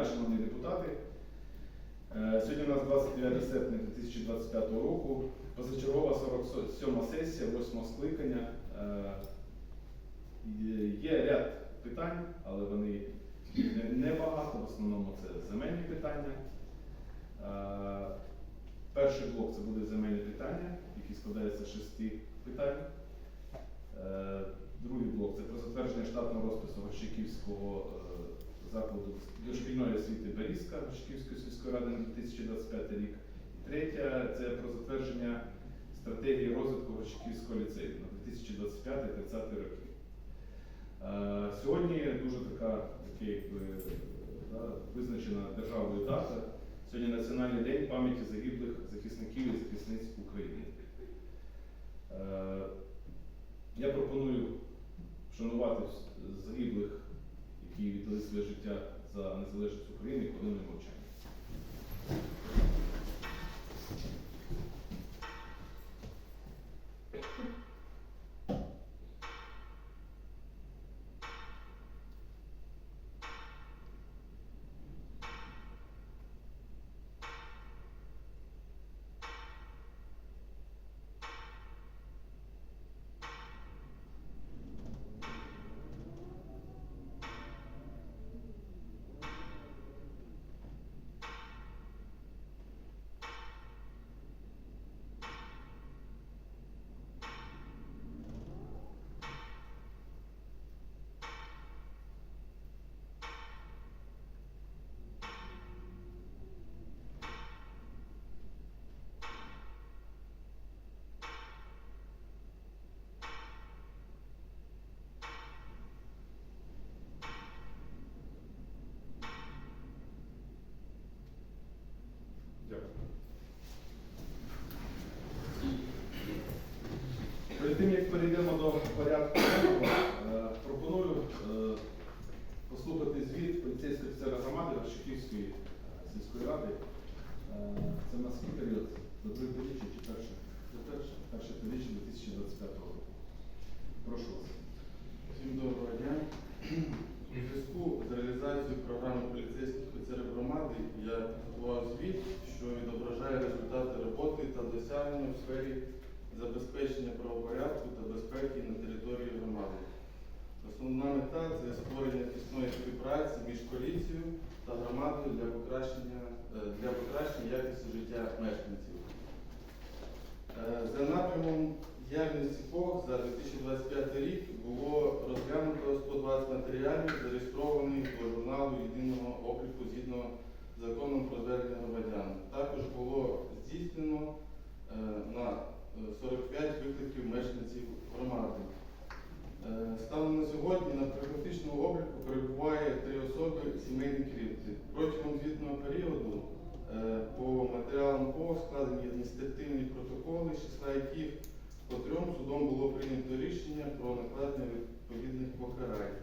дня, шановні депутати. Е, Сьогодні у нас 29 серпня 2025 року. Позачергова 47 сесія 8 скликання. Е, є- ряд питань, але вони не- небагато. В основному це земельні питання. Е, Перший блок це буде земельні питання, який складається з шести питань. Другий блок це про затвердження штатного розпису Горщиківського закладу дошкільної освіти Берізка Горщиківської сільської ради на 2025 рік. І третє це про затвердження стратегії розвитку Горщиківського ліцею на 2025-30 роки. Е, Сьогодні дуже така якби, да, визначена державною дата. Сьогодні Національний день пам'яті загиблих захисників і захисниць України. Е, Я пропоную вшанувати віддали своє життя за незалежність України коли не Дякую. Та громадою для покращення, е, для покращення якості життя мешканців. Е, За напрямом діяльності ПОК за 2025 рік було розглянуто 120 матеріалів, зареєстрованих до журналу єдиного обліку згідно законом про звернення громадян. Також було здійснено е, на е, 45 викликів мешканців громади. Е, Станом на сьогодні на профілактичному обліку перебуває три особи сімейні керівники. Протягом звітного періоду е, по матеріалам ПО складені адміністративні протоколи, з числа яких по трьом судом було прийнято рішення про накладення відповідних покарань.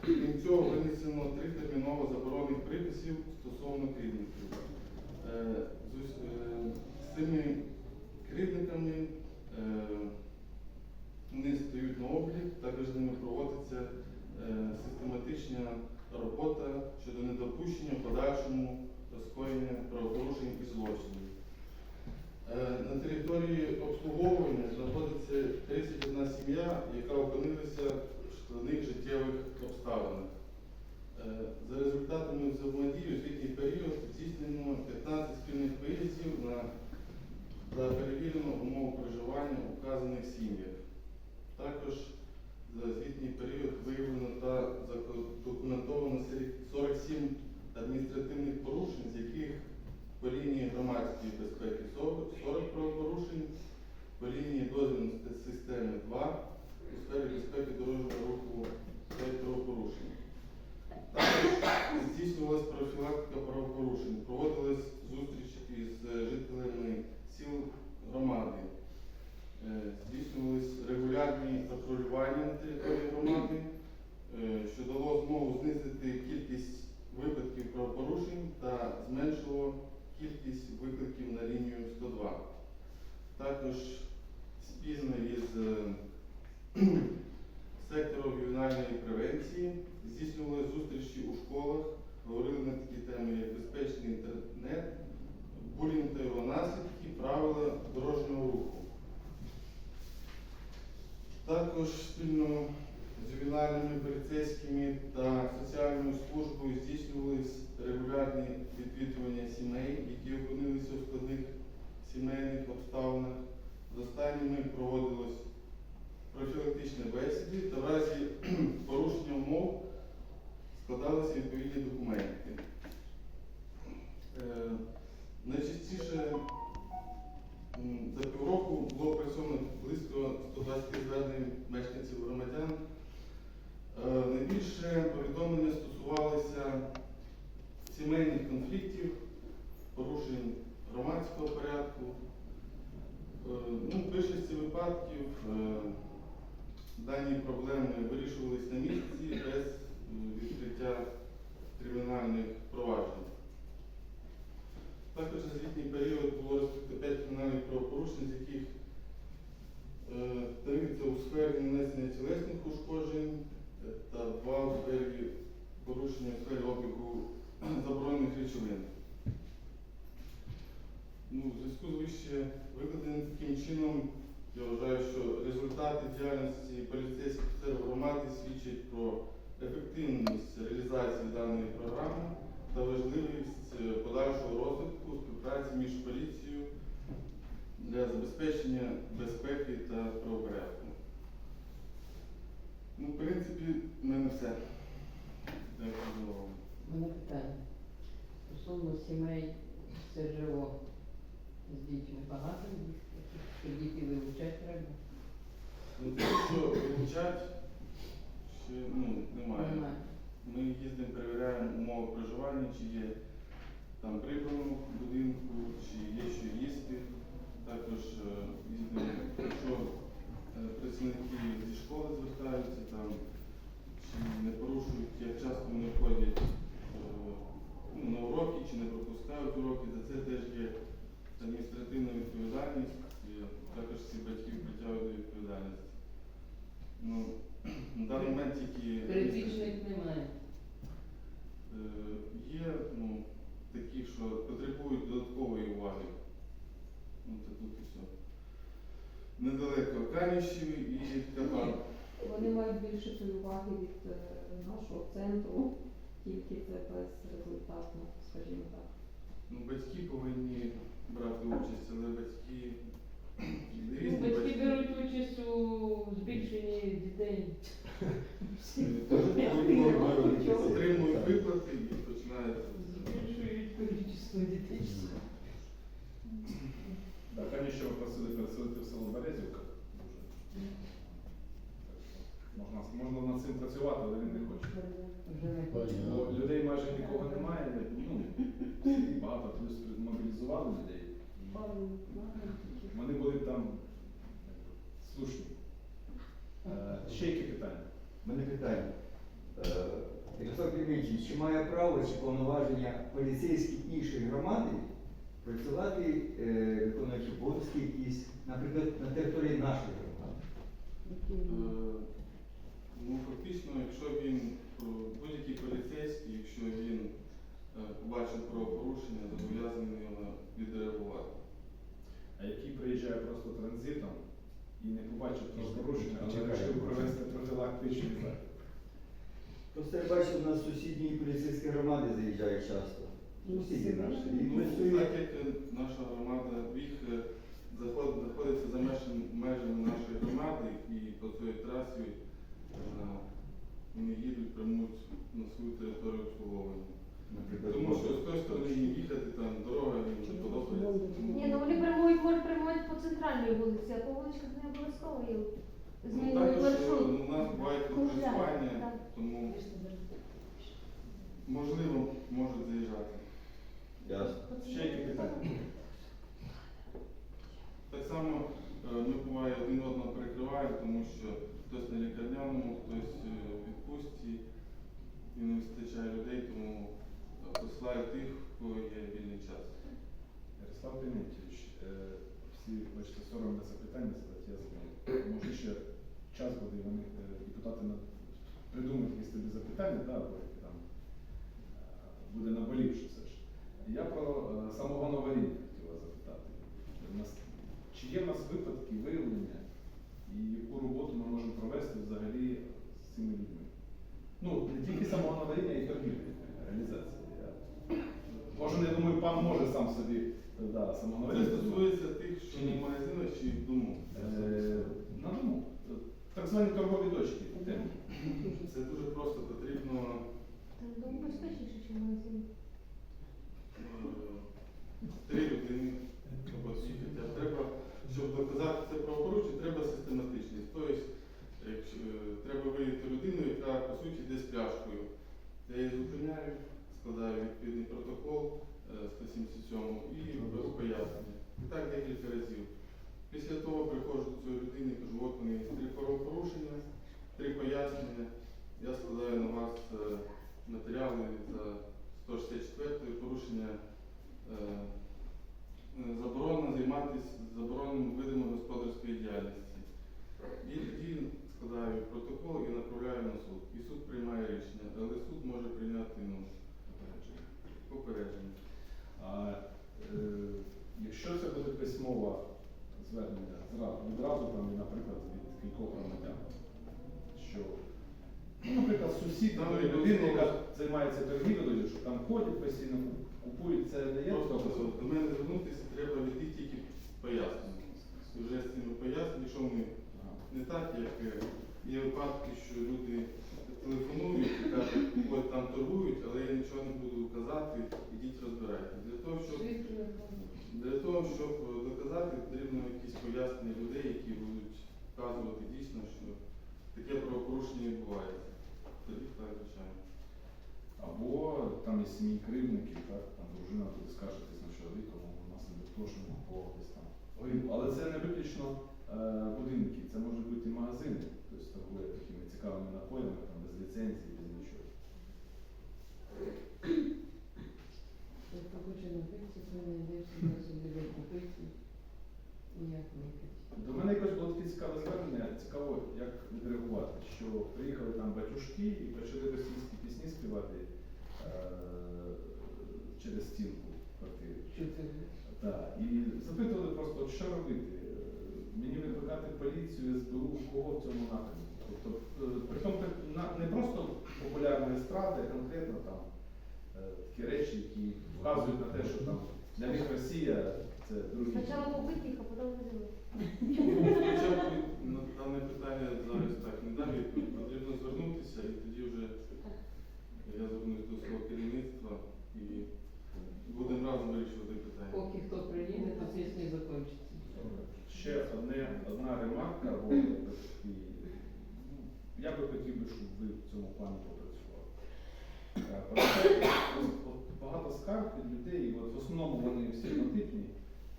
Крім цього, винесено три терміново заборонених приписів стосовно керівників. Е, з цими керівниками вони стають на облік, також з ними проводиться е, систематична робота щодо недопущення в подальшому скоєння правопорушень і злочинів. Е, На території обслуговування знаходиться 31 сім'я, яка опинилася в складних життєвих обставинах. Е, За результатами взаємодії у звітній період здійснено 15 спільних виїздів на та перевірено умови проживання у вказаних сім'ях. Також за звітній період виявлено та задокументовано 47 адміністративних порушень, з яких по лінії громадської безпеки 40 40 правопорушень, по лінії дозвільної системи 2, у сфері безпеки дорожнього руху 5 правопорушень. Також здійснювалася профілактика правопорушень, проводились зустрічі із жителями сіл громади, Е, здійснювались регулярні патрулювання на території громади, е, що дало змогу знизити кількість випадків правопорушень та зменшило кількість викликів на лінію 102. Також спільно із е, сектором ювенальної превенції здійснювали зустрічі у школах, говорили на такі теми, як безпечний інтернет, булінг та його наслідки, правила дорожнього руху. Також спільно з ювенальними поліцейськими та соціальною службою здійснювались регулярні відвідування сімей, які опинилися у складних сімейних обставинах. З останніми проводилось профілактичні бесіди та в разі порушення умов складалися відповідні документи. Е, Найчастіше за півроку було опрацьовано близько 120 звернень мешканців громадян. Е, Найбільше повідомлення стосувалися сімейних конфліктів, порушень громадського порядку. Е, Ну, в більшості випадків е, дані проблеми вирішувались на місці без е, відкриття кримінальних проваджень. Також за звітній період було розкрито 5 кримінальних правопорушень, з яких три у сфері нанесення тілесних ушкоджень та два у сфері порушення у сфері обігу заборонених речовин. Ну, в зв'язку з вище викладеним таким чином, я вважаю, що результати діяльності поліцейських офіцерів громади свідчать про ефективність реалізації даної програми та важливість е, подальшого розвитку співпраці між поліцією для забезпечення безпеки та правопорядку. Ну, в принципі, в мене все. Дякую за увагу. Мене питання. Стосовно сімей СЖО з дітьми багато їх що діти вивчати треба? Ну, що вивчать, ще ну, немає. Немає. Ми їздимо, перевіряємо умови проживання, чи є там прибрано в будинку, чи є що їсти. Також е, їздимо, якщо е, працівники зі школи звертаються, там, чи не порушують, як часто вони ходять е, ну, на уроки, чи не пропускають уроки, за це теж є адміністративна відповідальність, і також всі батьків притягують до відповідальності. Ну, на даний момент тільки Перебічних немає. Е, Є ну, такі, що потребують додаткової уваги. Ну, це тут і все. Недалеко Канішів і Кабан. Вони мають більше уваги від е, нашого центру, тільки це безрезультатно, скажімо так. Ну, батьки повинні брати участь, але батьки Ну, різні Батьки батьки. беруть участь у збільшенні дітей. Отримують виплати і починають. Збільшують кількість дітей. Так, вони ще просили переселити в село Березівка. Дуже. Так що Можна, можна над цим працювати, але він не хоче. Вже не Бо людей майже нікого немає, ну, всі багато плюс мобілізували людей. Вони були там слушні. Е, Ще які питання? У мене питання. Е, Ярослав Кліментьович, чи має право чи повноваження поліцейські іншої громади працювати, е, виконуючи обов'язки якісь, наприклад, на території нашої громади? Ну, фактично, якщо він будь-який поліцейський, якщо він побачив правопорушення, зобов'язаний на відреагувати. А який приїжджає просто транзитом і не побачив правопорушення, але Чекає. вирішив провести профілактичний захід. Просто я бачу, у нас сусідні поліцейські громади заїжджають часто. Ну, Сусіди наші. І Ну, так як е, наша громада їх е, знаходиться за межами, межами нашої громади і по цій трасі е, вони їдуть, прямують на свою територію обслуговування. Наприклад, Тому що з тої сторони їм їхати там дорога їм не подобається. Ні, ну вони прямують, можуть прямувати по центральній вулиці, а по вуличках не обов'язково є. Ну, Змінюють е, маршрут. ну, у нас бувають Кружляють, так. тому можливо можуть заїжджати. Ясно. Ще які питання? Так само е, ми буває один одного перекриваємо, тому що хтось на лікарняному, хтось е, в відпустці і не вистачає людей, тому е, посилаю тих, у кого є вільний час. Ярослав Кліментьович, е, всі бачите, соромне запитання задати, я знаю. Може ще час буде, і вони е, депутати придумають якісь тобі запитання, да, або там. е, буде наболівши все ж. Я про самогон аварійний хотів вас запитати. Чи є в нас випадки виявлення і яку роботу ми можемо провести взагалі з цими людьми? Ну, не тільки самогон аварійний, а й торгівля, реалізація. Я... Кожен, я думаю, пан може сам собі е, да, Це стосується тих, що не в магазинах чи в дому. Е, На дому. Так звані торгові точки. Тема. Це дуже просто потрібно Там дому безпечніше, ніж в магазині. е, три людини або дві, хоча б треба, щоб доказати це правопорушення, треба систематичність. Тобто, якщо, е, треба виявити людину, яка по суті йде з пляшкою. Я її зупиняю, складаю відповідний протокол е, 177 і беру пояснення. І так декілька разів. Після того приходжу до цієї людини і кажу, от вони є три правопорушення, три пояснення. Я складаю на вас е, матеріали за 164 порушення е, е, заборонено займатися забороненими видами господарської діяльності. І тоді складаю протокол і направляю на суд. І суд приймає рішення, але суд може прийняти ну, попередження. А е, якщо це буде письмове звернення зразу, відразу там, наприклад, від кількох громадян, що, ну, наприклад, сусід Там там, не людини, яка займається торгівлею, що там ходять постійно, купують, це не є Просто до мене звернутися треба відійти тільки пояснення. І вже з цими поясненнями, вони Ага. не так, як е, є випадки, що люди телефонують і кажуть, от там торгують, але я нічого не буду казати, ідіть розбирайтесь. Для того, щоб для того, щоб е, доказати, потрібно якісь пояснення людей, які будуть вказувати дійсно, що таке правопорушення відбувається. Тоді так, звичайно. Або там є сім'ї кривдників, так, там дружина буде скаржитись на чоловіка, мов, у нас недостошено кого десь там. Ой, Але це не виключно е, будинки, це можуть бути і магазини, тобто торгує такими цікавими напоями, там без ліцензії, без нічого. Хто хоче напитися, не йде сюди собі викупити. До мене якось було таке цікаве звернення, цікаво, як відреагувати, що приїхали там батюшки і почали російські пісні співати е, через стінку квартири. Так, і запитували просто, що робити, Е, мені викликати поліцію, СБУ, кого в цьому напрямку. Тобто, е, при так, на- не просто популярна естрада, а конкретно там е, такі речі, які вказують на те, що там для них Росія це другі. Спочатку побити їх, а потім визивати. Ну, Спочатку на дане питання зараз так не дам відповідь. Потрібно звернутися і тоді вже я звернусь до свого керівництва і будемо разом вирішувати питання. Поки хто приїде, то сесія закінчиться. Ще одне, одна ремарка, якби ну, я би хотів би, щоб ви в цьому плані попрацювали. Е, Багато скарг від людей, і от в основному вони всі однотипні,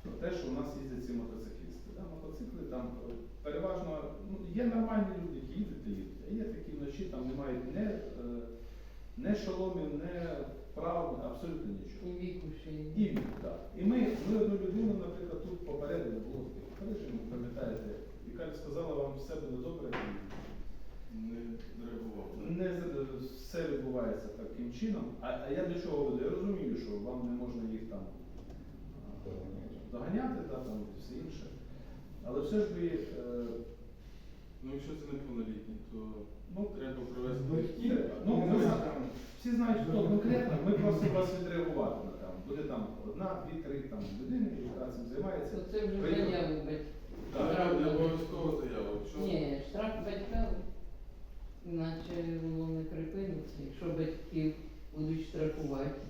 про те, що у нас їздять ці мотоциклісти. Да? Мотоцикли там е, переважно ну, є нормальні люди, які їдуть і їдуть, а є такі вночі, там не мають не, е, не шоломів, не прав, абсолютно нічого. І віку ще є. І він, так. І ми, ми одну людину, наприклад, тут попередили, було таке попередження, пам'ятаєте, яка сказала вам все буде добре. Не реагував. Не все відбувається таким чином. А, а я до чого веду? Я розумію, що вам не можна їх там доганяти, да, там і все інше. Але все ж ви, е, Ну, якщо це неповнолітні, то ну, треба провести. Батьки, ну, не ви знаю. зна- всі знають, хто конкретно, ми просимо вас відреагувати на там. Буде там одна, дві, три там людини, яка цим займається. То це вже Приїхали. заяву батьків. Так. Треба не обов'язково заяву. Якщо Ні, штраф батькам, іначе воно не припиниться. Якщо батьків будуть штрафувати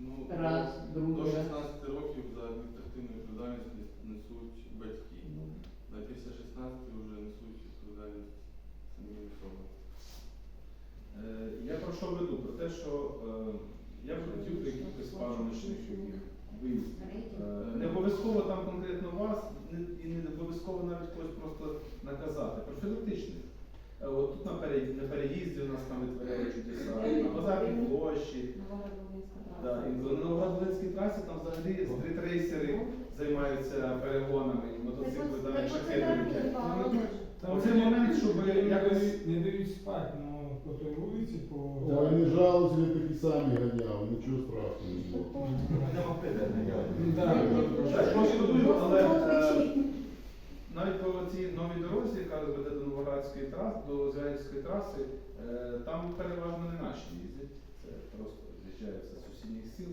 ну, раз, до другий раз. 16 років за адміністративну відповідальність несуть батьки. Ну, А після 16 вже несуть відповідальність самі особи. Е, Я про що веду? Про те, що е, я б хотів би якихось пару ночних таких виїздів. Е, Не обов'язково там конкретно вас, не- і не обов'язково навіть когось просто наказати. Профілактичних. Е, От тут на, пере- на переїзді у нас там витворяють чудеса, на базарній площі. Да, і на Новоград-Волинській трасі там взагалі стритрейсери займаються перегонами, і мотоцикли Так так, погано дуже. Оцей момент, щоб не якось дають- не дають спати ну, по той вулиці, по не жалуюсь, или такі самі ганяли, нічого страшного не було. Нема питання. Так, гроші будуть, але е, навіть по цій новій дорозі, яка веде до Новоградської траси, до Звягільської траси, е, там переважно не наші їздять. Це просто з'їжджаються з сусідніх сіл.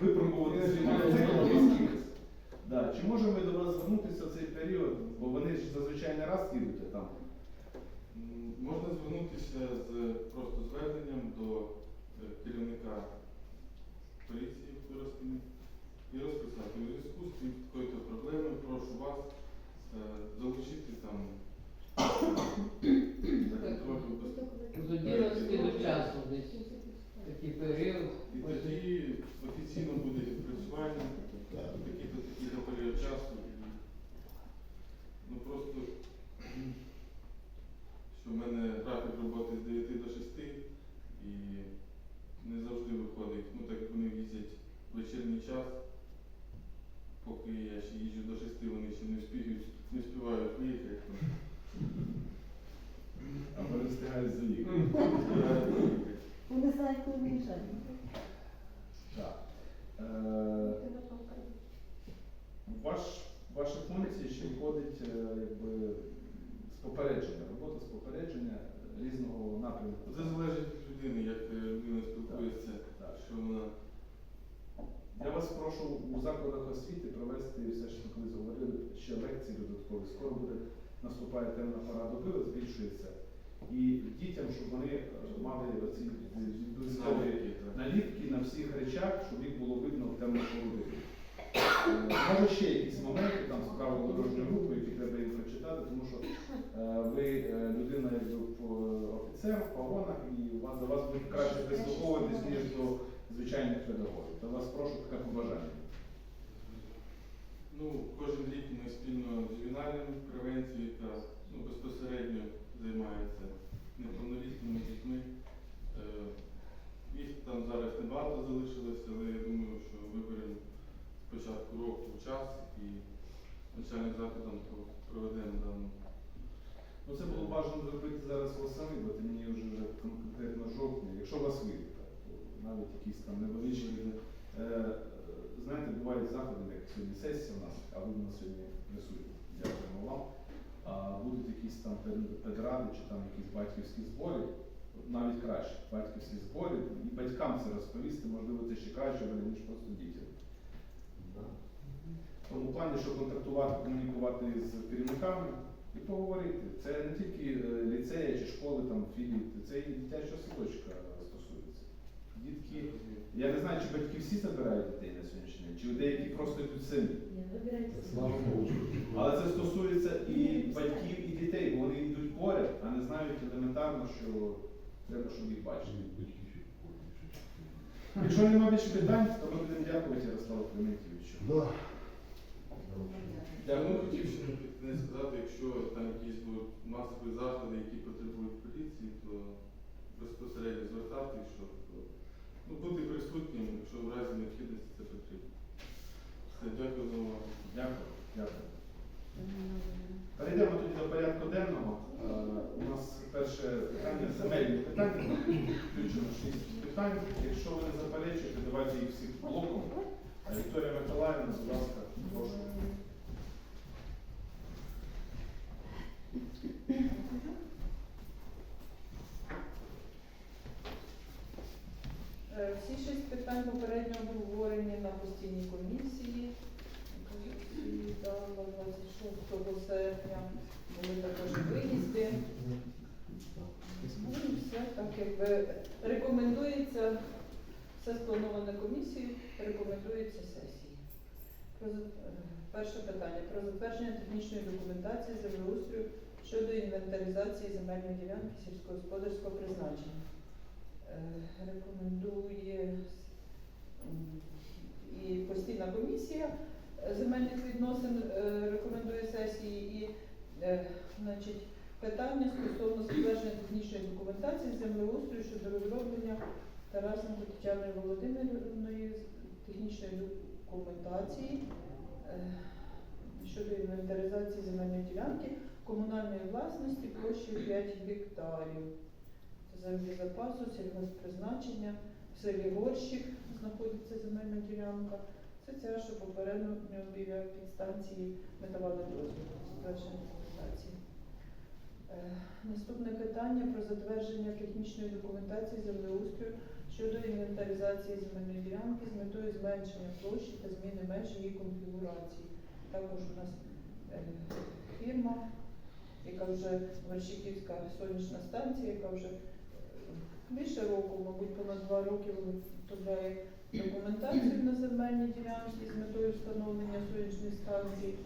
Випробувати свій мотоцикл. Да. Чи можемо ми до вас звернутися в цей період, бо вони ж зазвичай не раз їдуть там. Можна звернутися з просто зверненням до е, керівника поліції в Коростені і розписати у зв'язку з цим такою-то проблемою, прошу вас е, залучити там за контролем З оділості часу десь такий період. І тоді офіційно буде відпрацювання, такий-то такий-то період часу. І, Ну просто, що в мене графік роботи з 9 до 6 і не завжди виходить. Ну так як вони їздять в вечірній час, поки я ще їжджу до 6, вони ще не встигають, не встигають виїхати. А вони встигають заїхати. Встигають виїхати. Вони знають, коли виїжджають. Так. Е, Ваш, ваші функції ще входить е, якби, з попередження, робота з попередження е, різного напрямку. Це залежить від людини, як е, людина спілкується, Так. що вона. Я вас прошу у закладах освіти провести все, що ми колись говорили, ще лекції додаткові. Скоро буде наступає темна пора доби, збільшується. І дітям, щоб вони е, мали оці близькові Навики, наліпки на всіх речах, щоб їх було видно в темну пору. Може ще якісь моменти там з правил дорожнього руху, які треба їм прочитати, тому що е, ви е, людина офіцер в погонах, і у вас до вас буде краще прислуховуватись, ніж до звичайних педагогів. То вас прошу таке побажання. Ну, кожен рік ми спільно з ювенальною превенцією, яка ну, безпосередньо займається неповнолітніми дітьми. Е, їх там зараз небагато залишилося, але я думаю, що виберемо з початку року час і навчальним про- проведемо дану. Ну це було бажано зробити зараз восени, бо ти мені вже конкретно жовтня. Якщо вас вийде, то навіть якісь там невеличкі. Е, знаєте, бувають заходи, як сьогодні сесія у нас, а ви у нас сьогодні присутні. Дякуємо вам. А будуть якісь там пед- педради чи там якісь батьківські збори, навіть краще, батьківські збори, і батькам це розповісти, можливо, це ще краще, ніж просто дітям. В тому плані, що контактувати, комунікувати з керівниками і поговорити. Це не тільки е, ліцея чи школи, там, філії, це і дитячого садочка. Дітки, я не знаю, чи батьки всі забирають дітей на сьогоднішній день, чи деякі просто йдуть самі. Слава Богу. Але це стосується і батьків, і дітей, бо вони йдуть поряд, а не знають елементарно, що треба, щоб їх бачити. Якщо немає більше питань, то ми будемо дякувати Ярославу Клементьовичу. Я ну, хотів ще не сказати, якщо там якісь будуть масові заходи, які потребують поліції, то безпосередньо звертати, щоб ну, бути присутнім, якщо в разі необхідності це потрібно. Все, дякую за увагу. Дякую, дякую. Перейдемо тоді до порядку денного. Е, У нас перше питання земельні питання. Включено шість питань. Якщо ви не заперечуєте, давайте їх всіх блоком. Е, Вікторія Миколаївна, будь ласка, прошу. Всі шість питань попередньо обговорені на постійній комісії. І дала 26 серпня були також виїзди. Ну, все так якби рекомендується, все сплановане комісією, рекомендується сесії. Е, перше питання про затвердження технічної документації землеустрою щодо інвентаризації земельної ділянки сільськогосподарського призначення. Е, Рекомендує і постійна комісія земельних відносин е, рекомендує сесії і е, значить, питання стосовно затвердження технічної документації землеустрою щодо розроблення Тарасенко Тетяної Володимирівної технічної документації щодо інвентаризації земельної ділянки комунальної власності площею 5 гектарів. Землі запасу, сільгоспризначення. В селі Горщик знаходиться земельна ділянка. Це ця, що попередньо біля підстанції ми давали дозвіл затвердження документації. Е, Наступне питання про затвердження технічної документації землеустрою щодо інвентаризації земельної ділянки з метою зменшення площі та зміни меж її конфігурації. Також у нас е, фірма, яка вже Вершиківська сонячна станція, яка вже більше року, мабуть, понад два роки виготовляє документацію на земельні ділянки з метою встановлення сонячної станції.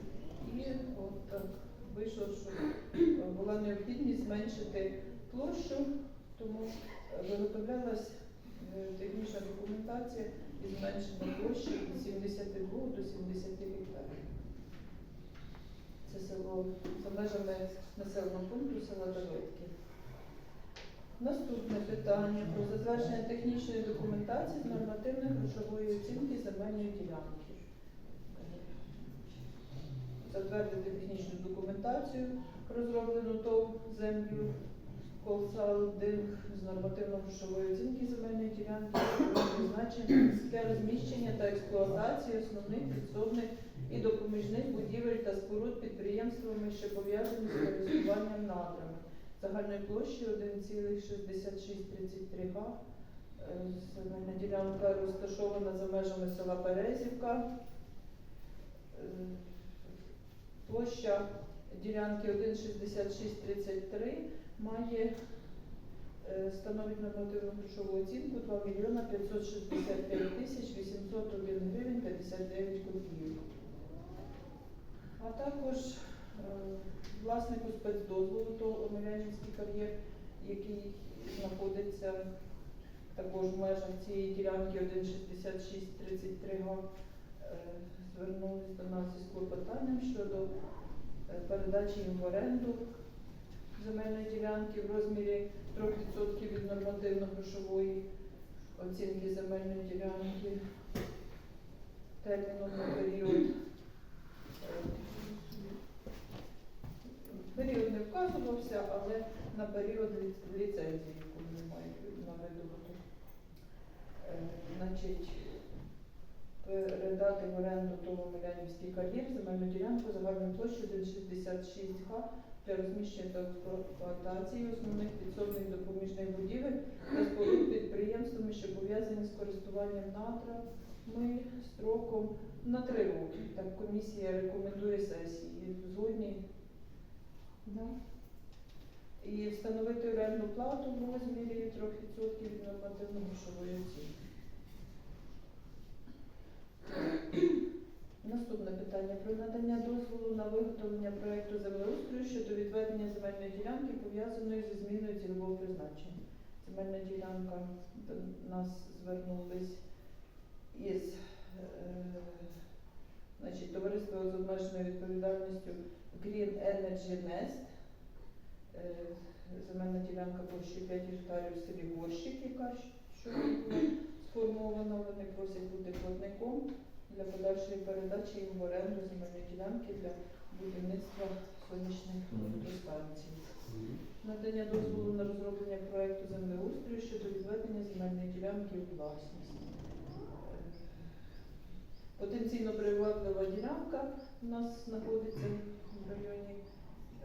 І от так вийшло, що була необхідність зменшити площу, тому виготовлялась е, технічна документація із зменшення площі від 72 до 70 гектарів. Це село за межами населеного пункту села Давидки. Наступне питання про затвердження технічної документації з нормативної грошової оцінки земельної ділянки. Затвердити технічну документацію, розроблену ТОВ землю Колсалдинг з нормативно-грошової оцінки земельної ділянки, призначення для розміщення та експлуатації основних підсобних і допоміжних будівель та споруд підприємствами, що пов'язані з користуванням надрами загальною площею 1,6633 га. Е, Земельна ділянка розташована за межами села Березівка. Е, Площа ділянки 1,6633 має е, становить нормативну грошову оцінку 2 мільйона 565 тисяч 801 гривень 59 копійок. А також власнику спецдозволу то Омелянівський кар'єр, який знаходиться також в межах цієї ділянки 1,6633 га, е, звернулись до нас із клопотанням щодо е, передачі їм в оренду земельної ділянки в розмірі 3% від нормативно-грошової оцінки земельної ділянки терміном на період. Період не вказувався, але на період ліцензії, яку вони мають на видобуток. Е, передати в оренду того Милянівський кар'єр земельну ділянку загальною площею 1,66 га для розміщення та експлуатації основних підсобних допоміжних будівель та споруд підприємствами, що пов'язані з користуванням надрами строком на три роки. Так комісія рекомендує сесії. Згодні Да. і встановити орендну плату в розмірі 3% від нормативно-грошової оцінки. Наступне питання про надання дозволу на виготовлення проекту землеустрою щодо відведення земельної ділянки, пов'язаної зі зміною цільового призначення. Земельна ділянка до нас звернулись із е, значить, товариство з обмеженою відповідальністю Green Energy Nest. Е, Земельна ділянка площею 5 гектарів в селі Горщик, яка була сформована. Вони просять бути платником для подальшої передачі їм в оренду земельної ділянки для будівництва сонячних електростанцій. Надання дозволу на розроблення проекту землеустрою щодо відведення земельної ділянки у власність. Е, Потенційно приваблива ділянка у нас знаходиться в районі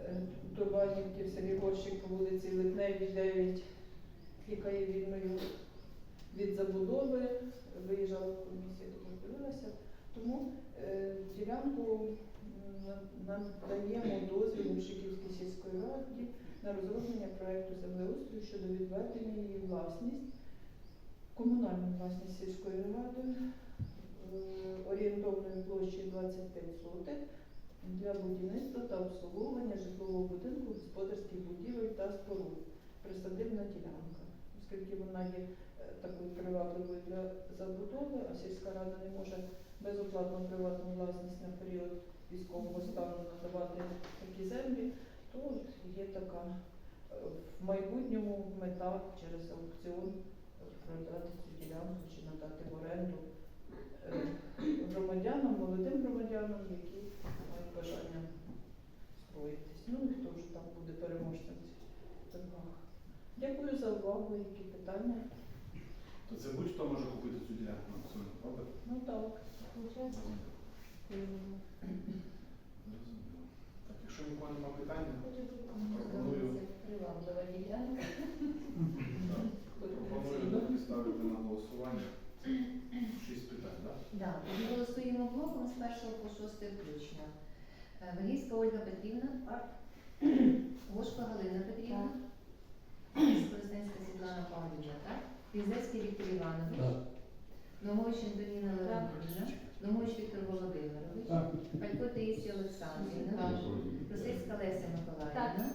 е, Турбанівки в селі Горщик по вулиці Литневій, 9, яка є вільною від забудови. Виїжджала комісія, також дивилася. Тому е, ділянку надаємо дозвіл Шиківській сільської раді на розроблення проекту землеустрою щодо відведення її власність, комунальну власність сільської ради орієнтовною площею 25 сотих для будівництва та обслуговування житлового будинку, господарських будівель та споруд. Присадибна ділянка, оскільки вона є е, такою привабливою для забудови, а сільська рада не може безоплатно приватну власність на період військового стану надавати такі землі, то от є така е, в майбутньому мета через аукціон продати цю ділянку чи надати в оренду громадянам, молодим громадянам, які мають бажання строїтись. Ну і хто вже там буде переможцем в цих. Дякую за увагу, які питання. То це будь-хто може купити цю ділянку на аукціоні, правда? Ну так. Получається, Зрозуміло. Так, якщо нікого немає питання, пропоную, Приваблива ділянка. пропоную тоді ставити на голосування. Шість питань, так? Да, ми голосуємо блоком з першого по шосте включно. Е, Валійська Ольга Петрівна. Гошко Галина Петрівна. Скоростенська Світлана Павлівна, так? Пізецький Віктор Іванович. Номович Антоніна Леонідівна. Номович Віктор Володимирович. Палько Таїсія Олександрівна. Росицька Леся Миколаївна.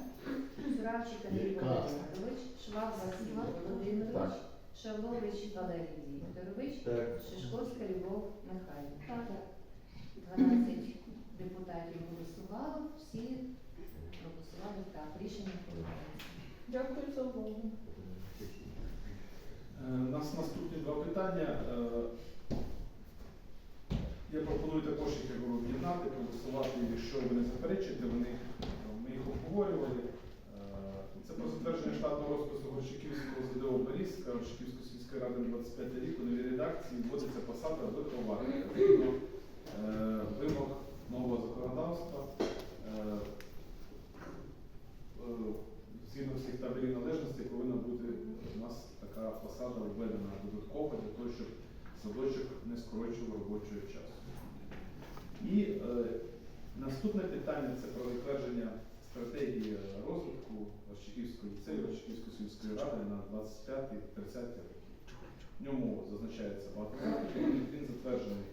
Суравчик Андрій? Володимирович. Шваб Василь Володимирович. Шавлович Валерій Вікторович. Так. Шишковська Любов Михайлівна. 12 депутатів голосувало, всі проголосували так. Рішення приймається. Дякую за увагу. Е, У нас наступні два питання. Е, Я пропоную також їх я говорю, об'єднати, проголосувати, якщо ви не заперечуєте, вони, ми їх обговорювали. Це про затвердження штатного розпису Горщиківського ЗДО Борізька, Горщиківської сільської ради на 25 рік у новій редакції вводиться посада вихователя. Згідно е, вимог нового законодавства. е, е, Згідно всіх табелів належності повинна бути у нас така посада введена додатково для того, щоб садочок не скорочував робочого часу. І е, наступне питання це про затвердження стратегії розвитку Ващиківської ліцею, Ващиківської сільської ради на 25-30 роки. В ньому зазначається багато пунктів, він затверджений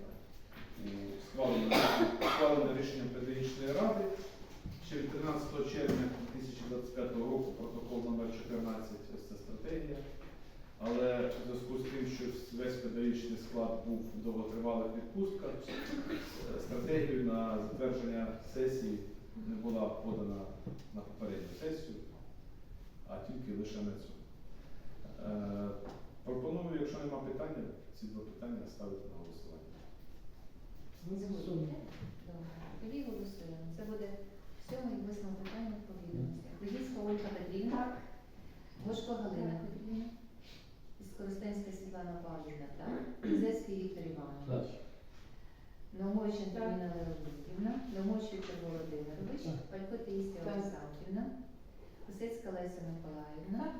схвалене, рішенням педагогічної ради ще від 13 червня 2025 року протокол номер 14 ось ця стратегія. Але в зв'язку з тим, що весь педагогічний склад був в довготривалих відпустках, стратегію на затвердження сесії не була подана на попередню сесію, а тільки лише на цю. Е, Пропоную, якщо нема питання, ці два питання ставити на голосування. Тоді голосуємо. Це буде сьоме і восьме питання по відомостях. Валійська Ольга Петрівна. Гошко Галина Петрівна. Скоростенська Світлана Павлівна, так? Віктор Іванович. Номович Антоніна Леонідівна, Номович Володимирович, Палько Таїсія Олександрівна, Косецька Леся Миколаївна,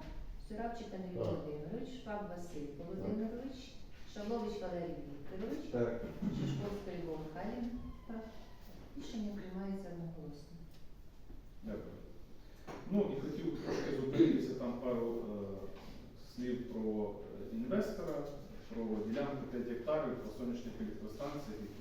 Суравчик Андрій Так. Володимирович, Шваб Василь Володимирович, Шавлович Валерій Вікторович, Так. Шишковська Любов Михайлівна. Так. Рішення приймається одноголосно. Дякую. Ну і хотів трошки зупинитися там пару е, слів про е, інвестора, про ділянку 5 гектарів по сонячних електростанціях, які